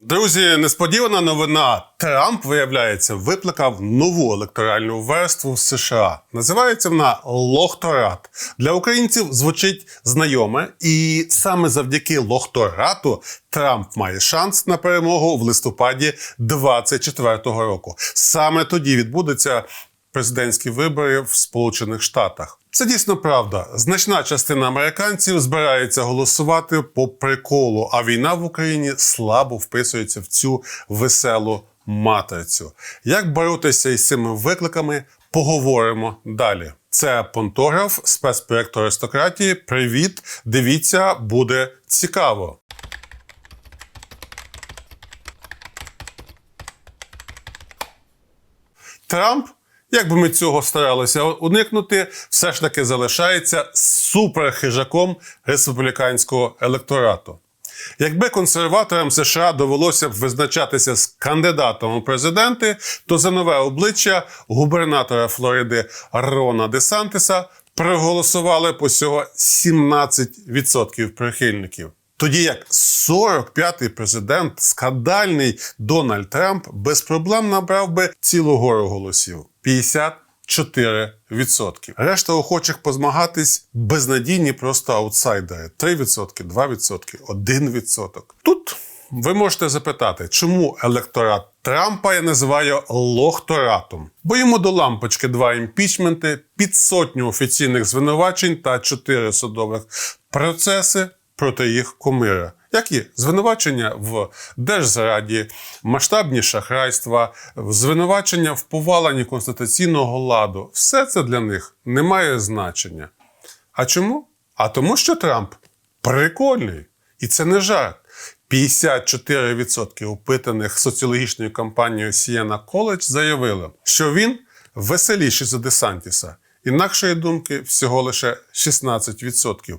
Друзі, несподівана новина. Трамп, виявляється, викликав нову електоральну верству в США. Називається вона лохторат. Для українців звучить знайоме, і саме завдяки лохторату Трамп має шанс на перемогу в листопаді 24-го року. Саме тоді відбудеться президентські вибори в Сполучених Штатах. Це дійсно правда. Значна частина американців збирається голосувати по приколу, а війна в Україні слабо вписується в цю веселу матрицю. Як боротися із цими викликами, поговоримо далі. Це Понтограф, спецпроєкт аристократії. Привіт! Дивіться, буде цікаво. Трамп, як би ми цього старалися уникнути, все ж таки залишається суперхижаком республіканського електорату. Якби консерваторам США довелося б визначатися з кандидатом у президенти, то за нове обличчя губернатора Флориди Рона Десантиса проголосували б усього 17% прихильників. Тоді як 45-й президент, скандальний Дональд Трамп, без проблем набрав би цілу гору голосів 54%. Решта охочих позмагатись безнадійні просто аутсайдери 3%, 2%, 1%. Тут ви можете запитати, чому електорат Трампа я називаю лохторатом? Бо йому до лампочки два імпічменти, під сотню офіційних звинувачень та чотири судових процеси проти їх кумира. Які звинувачення в держзраді, масштабні шахрайства, звинувачення в поваленні конституційного ладу все це для них не має значення. А чому? А тому, що Трамп прикольний. І це не жарт. 54% опитаних соціологічною компанією Siena College заявили, що він веселіший за Десантіса. Інакшої думки всього лише 16%.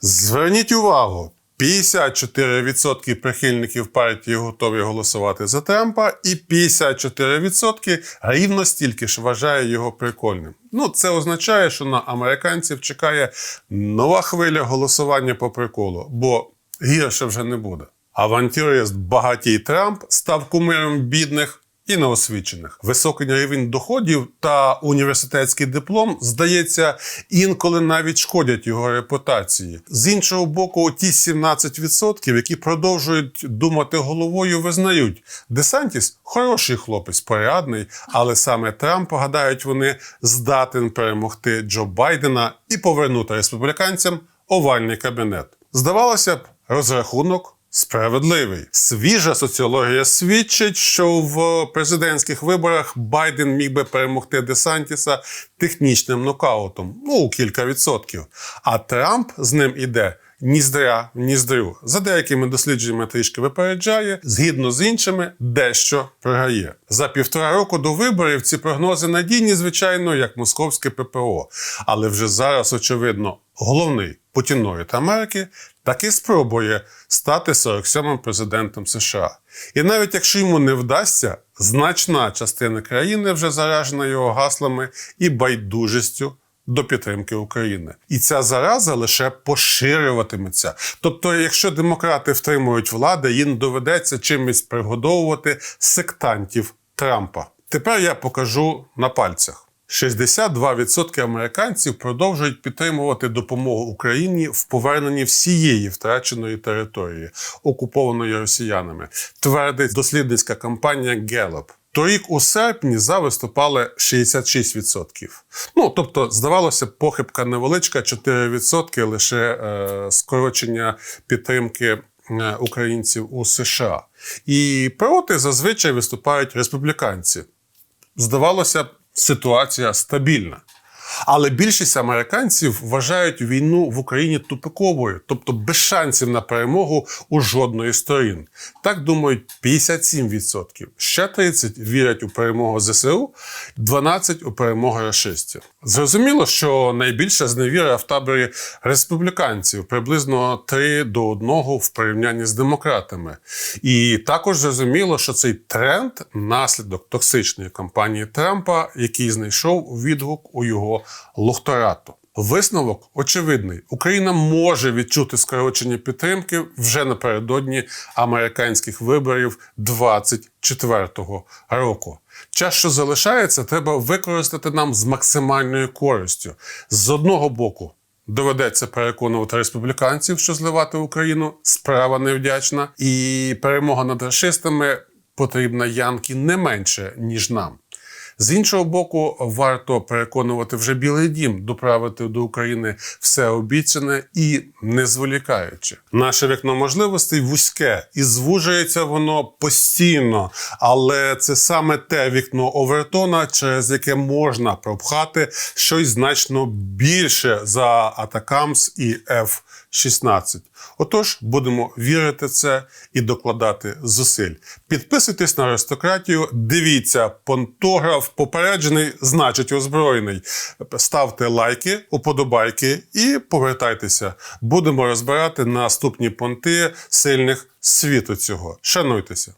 Зверніть увагу, 54% прихильників партії готові голосувати за Трампа, і 54% рівно стільки ж вважає його прикольним. Ну, це означає, що на американців чекає нова хвиля голосування по приколу, бо гірше вже не буде. Авантюрист багатій Трамп став кумиром бідних і неосвічених. Високий рівень доходів та університетський диплом, здається, інколи навіть шкодять його репутації. З іншого боку, ті 17%, які продовжують думати головою, визнають, Десантіс хороший хлопець, порядний, але саме Трамп, гадають вони, здатен перемогти Джо Байдена і повернути республіканцям овальний кабінет. Здавалося б, розрахунок. Справедливий свіжа соціологія свідчить, що в президентських виборах Байден міг би перемогти Десантіса технічним нокаутом, ну у кілька відсотків. А Трамп з ним іде ніздря в ніздрю. За деякими дослідженнями трішки випереджає, згідно з іншими, дещо програє. За півтора року до виборів ці прогнози надійні, звичайно, як московське ППО. Але вже зараз, очевидно, головний путіноїд Америки таки спробує стати 47-м президентом США. І навіть якщо йому не вдасться, значна частина країни вже заражена його гаслами і байдужістю до підтримки України. І ця зараза лише поширюватиметься. Тобто, якщо демократи втримують влади, їм доведеться чимось пригодовувати сектантів Трампа. Тепер я покажу на пальцях. 62% американців продовжують підтримувати допомогу Україні в поверненні всієї втраченої території, окупованої росіянами, твердить дослідницька компанія Gallup. Торік у серпні за виступали 66%. Ну тобто, здавалося, похибка невеличка, 4% лише е, скорочення підтримки е, українців у США. І проти зазвичай виступають республіканці. Здавалося ситуація стабільна. Але більшість американців вважають війну в Україні тупиковою, тобто без шансів на перемогу у жодної сторін. Так думають 57%. Ще 30% вірять у перемогу ЗСУ, 12% у перемогу расистів. Зрозуміло, що найбільша зневіра в таборі республіканців приблизно 3 до 1 в порівнянні з демократами. І також зрозуміло, що цей тренд наслідок токсичної кампанії Трампа, який знайшов відгук у його лохторату. Висновок очевидний: Україна може відчути скорочення підтримки вже напередодні американських виборів 24-го року. Час, що залишається, треба використати нам з максимальною користю. З одного боку, доведеться переконувати республіканців, що зливати Україну справа невдячна, і перемога над расистами потрібна Янки не менше, ніж нам. З іншого боку, варто переконувати вже Білий Дім доправити до України все обіцяне і не зволікаючи. Наше вікно можливостей вузьке і звужується воно постійно, але це саме те вікно Овертона, через яке можна пропхати щось значно більше за Атакамс і F-16. Отож, будемо вірити це і докладати зусиль. Підписуйтесь на аристократію, дивіться понтограф, попереджений, значить озброєний. Ставте лайки, уподобайки і повертайтеся. Будемо розбирати наступні понти сильних світу цього. Шануйтеся.